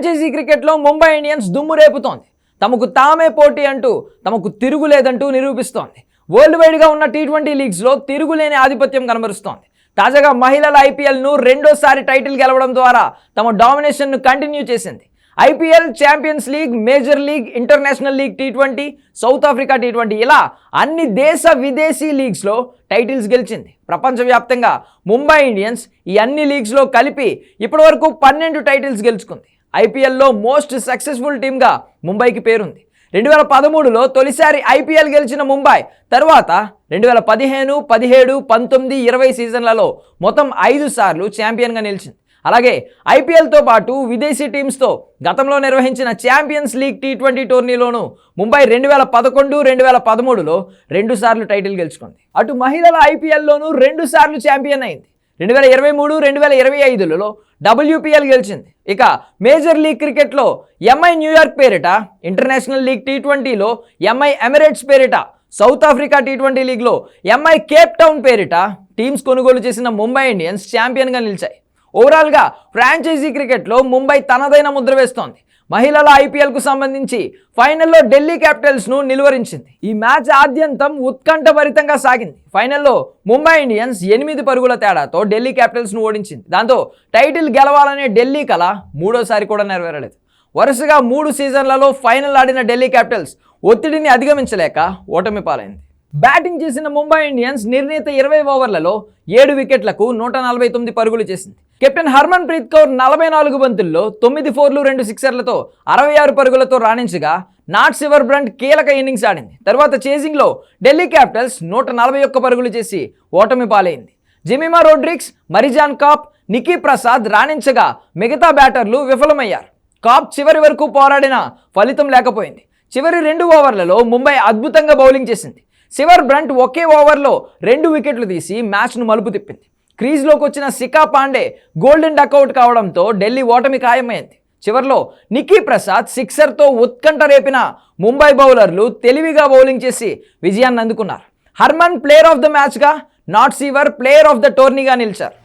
Franchise క్రికెట్లో Mumbai Indians దుమ్ము రేపుతోంది. తమకు తామే పోటీ అంటూ తమకు తిరుగులేదంటూ నిరూపిస్తోంది. వరల్డ్ వైడ్గా ఉన్న టీ ట్వంటీ లీగ్స్లో తిరుగులేని ఆధిపత్యం కనబరుస్తోంది. తాజాగా మహిళల ఐపీఎల్ను రెండోసారి టైటిల్ గెలవడం ద్వారా తమ డామినేషన్ను కంటిన్యూ చేసింది. IPL champions league major league international league T twenty South Africa T twenty ఇలా అన్ని దేశ విదేశీ లీగ్స్లో టైటిల్స్ గెలిచింది. ప్రపంచవ్యాప్తంగా ముంబై ఇండియన్స్ ఈ అన్ని లీగ్స్లో కలిపి ఇప్పటివరకు పన్నెండు టైటిల్స్ గెలుచుకుంది. ఐపీఎల్లో మోస్ట్ సక్సెస్ఫుల్ టీమ్గా ముంబైకి పేరుంది. రెండు వేల పదమూడులో తొలిసారి ఐపీఎల్ గెలిచిన ముంబై తర్వాత రెండు వేల పదిహేను పదిహేడు పంతొమ్మిది ఇరవై సీజన్లలో మొత్తం ఐదు సార్లు ఛాంపియన్గా నిలిచింది. అలాగే ఐపీఎల్తో పాటు విదేశీ టీమ్స్తో గతంలో నిర్వహించిన ఛాంపియన్స్ లీగ్ టీ ట్వంటీ టోర్నీలోనూ ముంబై రెండు వేల పదకొండు రెండు వేల పదమూడులో రెండు సార్లు టైటిల్ గెలుచుకుంది. అటు మహిళల ఐపీఎల్లోనూ రెండు సార్లు ఛాంపియన్ అయింది. రెండు వేల ఇరవై మూడు రెండు వేల ఇరవై ఐదులలో డబ్ల్యూపీఎల్ గెలిచింది. ఇక మేజర్ లీగ్ క్రికెట్లో ఎంఐ న్యూయార్క్ పేరిట ఇంటర్నేషనల్ లీగ్ టీ ట్వంటీలో ఎంఐ ఎమిరేట్స్ పేరిట సౌత్ ఆఫ్రికా టీ ట్వంటీ లీగ్లో ఎంఐ కేప్ టౌన్ పేరిట టీమ్స్ కొనుగోలు చేసిన ముంబై ఇండియన్స్ ఛాంపియన్గా నిలిచాయి. ఓవరాల్గా ఫ్రాంచైజీ క్రికెట్లో ముంబై తనదైన ముద్ర వేస్తోంది. మహిళల ఐపీఎల్కు సంబంధించి ఫైనల్లో ఢిల్లీ క్యాపిటల్స్ను నిలువరించింది. ఈ మ్యాచ్ ఆద్యంతం ఉత్కంఠభరితంగా సాగింది. ఫైనల్లో ముంబై ఇండియన్స్ ఎనిమిది పరుగుల తేడాతో ఢిల్లీ క్యాపిటల్స్ను ఓడించింది. దాంతో టైటిల్ గెలవాలనే ఢిల్లీ కల మూడోసారి కూడా నెరవేరలేదు. వరుసగా మూడు సీజన్లలో ఫైనల్ ఆడిన ఢిల్లీ క్యాపిటల్స్ ఒత్తిడిని అధిగమించలేక ఓటమి పాలైంది. బ్యాటింగ్ చేసిన ముంబై ఇండియన్స్ నిర్ణీత ఇరవై ఓవర్లలో ఏడు వికెట్లకు నూట నలభై తొమ్మిది పరుగులు చేసింది. కెప్టెన్ హర్మన్ ప్రీత్ కౌర్ నలభై నాలుగు బంతుల్లో తొమ్మిది ఫోర్లు రెండు సిక్సర్లతో అరవై ఆరు పరుగులతో రాణించగా నాట్ సివర్ బ్రంట్ కీలక ఇన్నింగ్స్ ఆడింది. తర్వాత చేజింగ్లో ఢిల్లీ క్యాపిటల్స్ నూట నలభై ఒక్క పరుగులు చేసి ఓటమి పాలైంది. Jemimah Rodrigues Marizanne Kapp Niki Prasad రాణించగా మిగతా బ్యాటర్లు విఫలమయ్యారు. కాప్ చివరి వరకు పోరాడిన ఫలితం లేకపోయింది. చివరి రెండు ఓవర్లలో ముంబై అద్భుతంగా బౌలింగ్ చేసింది. సివర్ బ్రంట్ ఒకే ఓవర్లో రెండు వికెట్లు తీసి మ్యాచ్ను మలుపు తిప్పింది. క్రీజ్లోకి వచ్చిన సికా పాండే గోల్డెన్ డకౌట్ కావడంతో ఢిల్లీ ఓటమి ఖాయమైంది. చివర్లో నిక్కీ ప్రసాద్ సిక్సర్తో ఉత్కంఠ రేపిన ముంబై బౌలర్లు తెలివిగా బౌలింగ్ చేసి విజయాన్ని అందుకున్నారు. Harman player of the మ్యాచ్గా Nat Sciver player of the టోర్నీగా నిలిచారు.